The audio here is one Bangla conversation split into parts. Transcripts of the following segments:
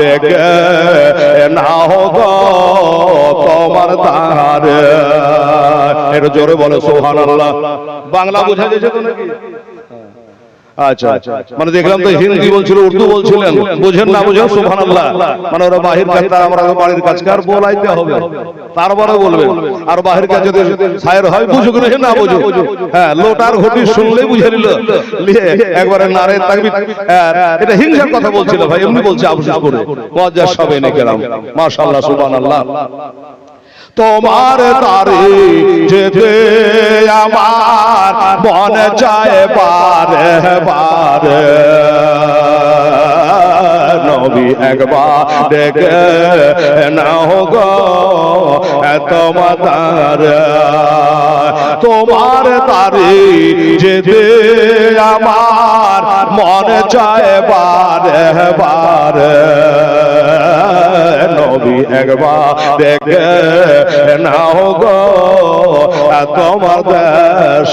দেখে নাও গো তোমার তাহারে। এটা জোরে বলে সোহান বাংলা বোঝা গেছে তো নাকি? আচ্ছা। আচ্ছা মানে দেখলাম তো হিন্দি বলছিল উর্দু বলছিলেন। বুঝেন না বুঝেন সুবহানাল্লাহ। মানে ওরা বাহির কাজ আমরা বাড়ির কাজ কার বলাইতে হবে। তারপরে বলবেন। আর বাহির কাজ যদি সায়ের হয় বুঝুক না না বুঝুক। হ্যাঁ লোটার ঘটি শুনলেই বুঝে নিল। একবারে নারে তাকবি এটা হিংসার কথা বলছিল ভাই এমনি বলছে আফসোস করে। মজ্জা সবে নে গেলাম মাশাআল্লাহ সুবহানাল্লাহ। তোমার তারে যেতে আমার মন চায় বারে বারে নবী একবার দেখে নাও গো তোমার তোমার তারে যেতে আমার মন চায় বারে বারে একবার দেখে নাও গো তোমার দেশ।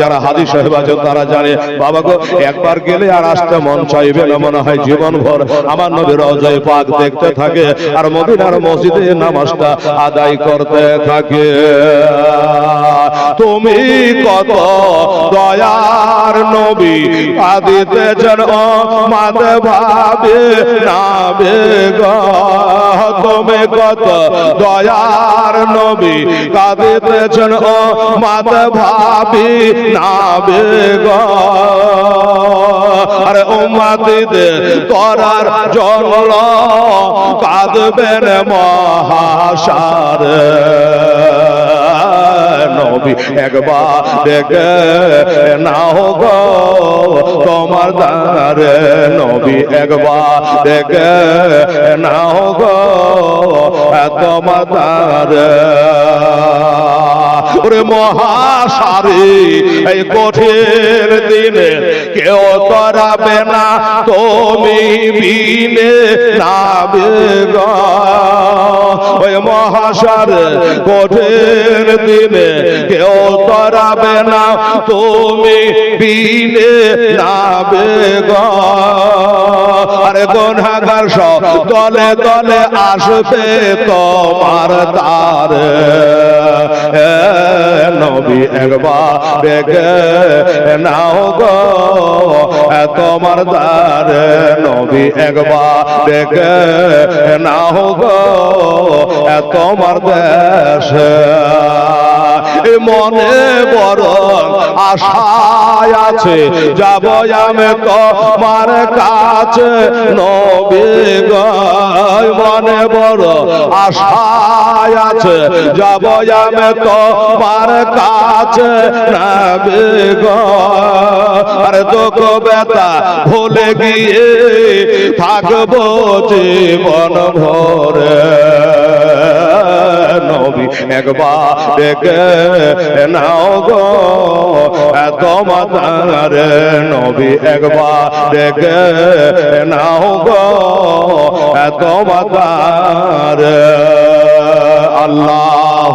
যারা হাদি সাহেব আছেন, তারা জানে, বাবা গো, একবার গেলে আর আসতে মন চাইবে না, মনে হয় জীবন ভর আমার নবীর অজয় পাক দেখতে থাকে আর মদিনার মসজিদে নামাজটা আদায় করতে থাকে। তুমি কত দয়ার নবী আদিতে জন মাতে ভাবে নাবে তুমি কত দয়ার নবী কাঁদিতেছেন ও মাতে ভাবি নাবে গো আরে ও মাতিতে তরার জল কাঁদবেন মহাসারে নবী একবার দেখে নাও গো তোমার দারে নবী একবার দেখে নাও গো তোমার দারে ওরে মহাসারে, এই কঠিন দিনে কেউ তরাবে না, তুমি বিনে নাবে ওই মহাসার, কঠিন দিনে কেউ তরাবে না, তুমি বিনে নাবে আরে গুনাহগার সব দলে দলে আসবে তোমার তার নবী একবার নাও গো তোমার দারে নবী একবার দেখে নাও গো তোমার দেশ। মনে বড় আশায় আছে। যাব আমি তোমার কাছে, নবী মনে বড় আশায় আছে। যাব আমি তোমার কাছে, নবী আরে দুঃখ বেতা ভুলে গিয়ে থাকব জীবন ভরে। একবার নাও গো তোমার নবী একবার নাও গো তোমার আল্লাহ